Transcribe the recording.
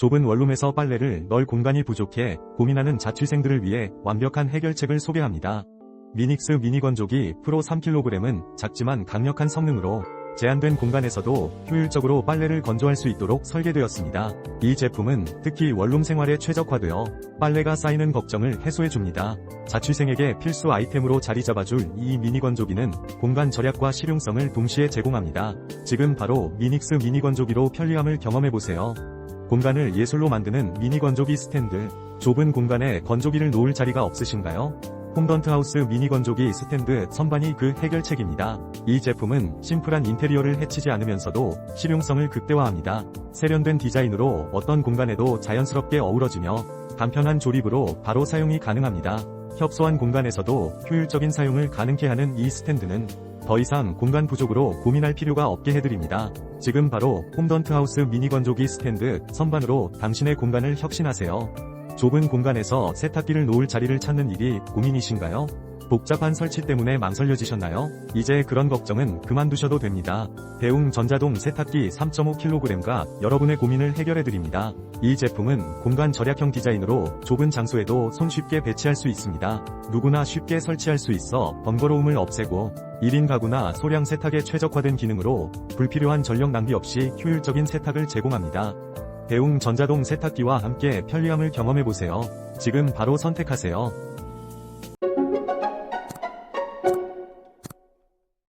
좁은 원룸에서 빨래를 널 공간이 부족해 고민하는 자취생들을 위해 완벽한 해결책을 소개합니다. 미닉스 미니 건조기 프로 3kg은 작지만 강력한 성능으로 제한된 공간에서도 효율적으로 빨래를 건조할 수 있도록 설계되었습니다. 이 제품은 특히 원룸 생활에 최적화되어 빨래가 쌓이는 걱정을 해소해줍니다. 자취생에게 필수 아이템으로 자리 잡아줄 이 미니 건조기는 공간 절약과 실용성을 동시에 제공합니다. 지금 바로 미닉스 미니 건조기로 편리함을 경험해보세요. 공간을 예술로 만드는 미니 건조기 스탠드. 좁은 공간에 건조기를 놓을 자리가 없으신가요? 홈던트하우스 미니 건조기 스탠드 선반이 그 해결책입니다. 이 제품은 심플한 인테리어를 해치지 않으면서도 실용성을 극대화합니다. 세련된 디자인으로 어떤 공간에도 자연스럽게 어우러지며 간편한 조립으로 바로 사용이 가능합니다. 협소한 공간에서도 효율적인 사용을 가능케 하는 이 스탠드는 더 이상 공간 부족으로 고민할 필요가 없게 해드립니다. 지금 바로 홈던트하우스 미니 건조기 스탠드 선반으로 당신의 공간을 혁신하세요. 좁은 공간에서 세탁기를 놓을 자리를 찾는 일이 고민이신가요? 복잡한 설치 때문에 망설여지셨나요? 이제 그런 걱정은 그만두셔도 됩니다. 대웅 전자동 세탁기 3.5kg과 여러분의 고민을 해결해드립니다. 이 제품은 공간 절약형 디자인으로 좁은 장소에도 손쉽게 배치할 수 있습니다. 누구나 쉽게 설치할 수 있어 번거로움을 없애고 1인 가구나 소량 세탁에 최적화된 기능으로 불필요한 전력 낭비 없이 효율적인 세탁을 제공합니다. 대웅 전자동 세탁기와 함께 편리함을 경험해보세요. 지금 바로 선택하세요.